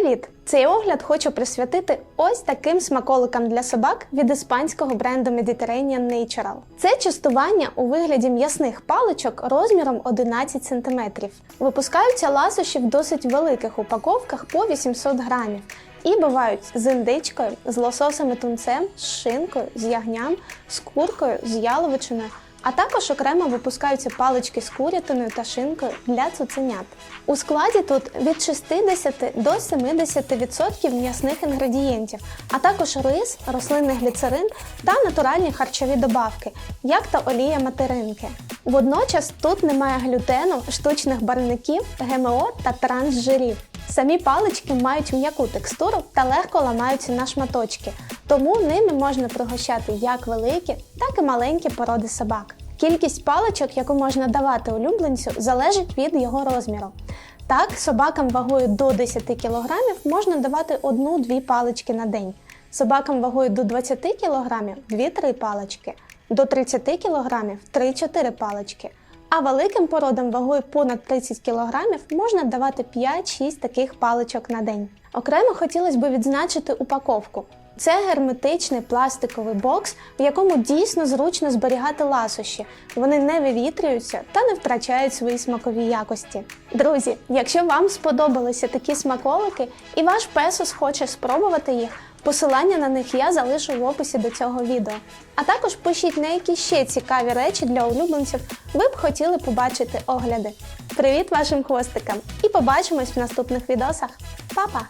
Привіт! Цей огляд хочу присвятити ось таким смаколикам для собак від іспанського бренду Mediterranean Natural. Це частування у вигляді м'ясних паличок розміром 11 см. Випускаються ласощі в досить великих упаковках по 800 грамів. І бувають з індичкою, з лососем і тунцем, з шинкою, з ягням, з куркою, з яловичиною. А також окремо випускаються палички з курятиною та шинкою для цуценят. У складі тут від 60 до 70% м'ясних інгредієнтів, а також рис, рослинний гліцерин та натуральні харчові добавки, як та олія материнки. Водночас тут немає глютену, штучних барвників, ГМО та трансжирів. Самі палички мають м'яку текстуру та легко ламаються на шматочки, тому ними можна пригощати як великі, так і маленькі породи собак. Кількість паличок, яку можна давати улюбленцю, залежить від його розміру. Так, собакам вагою до 10 кг можна давати одну-дві палички на день. Собакам вагою до 20 кг 2-3 палички, до 30 кг 3-4 палички. А великим породам вагою понад 30 кг можна давати 5-6 таких паличок на день. Окремо хотілося б відзначити упаковку. Це герметичний пластиковий бокс, в якому дійсно зручно зберігати ласощі. Вони не вивітрюються та не втрачають свої смакові якості. Друзі, якщо вам сподобалися такі смаколики і ваш песос хоче спробувати їх, посилання на них я залишу в описі до цього відео. А також пишіть на які ще цікаві речі для улюбленців ви б хотіли побачити огляди. Привіт вашим хвостикам! І побачимось в наступних відосах. Па-па!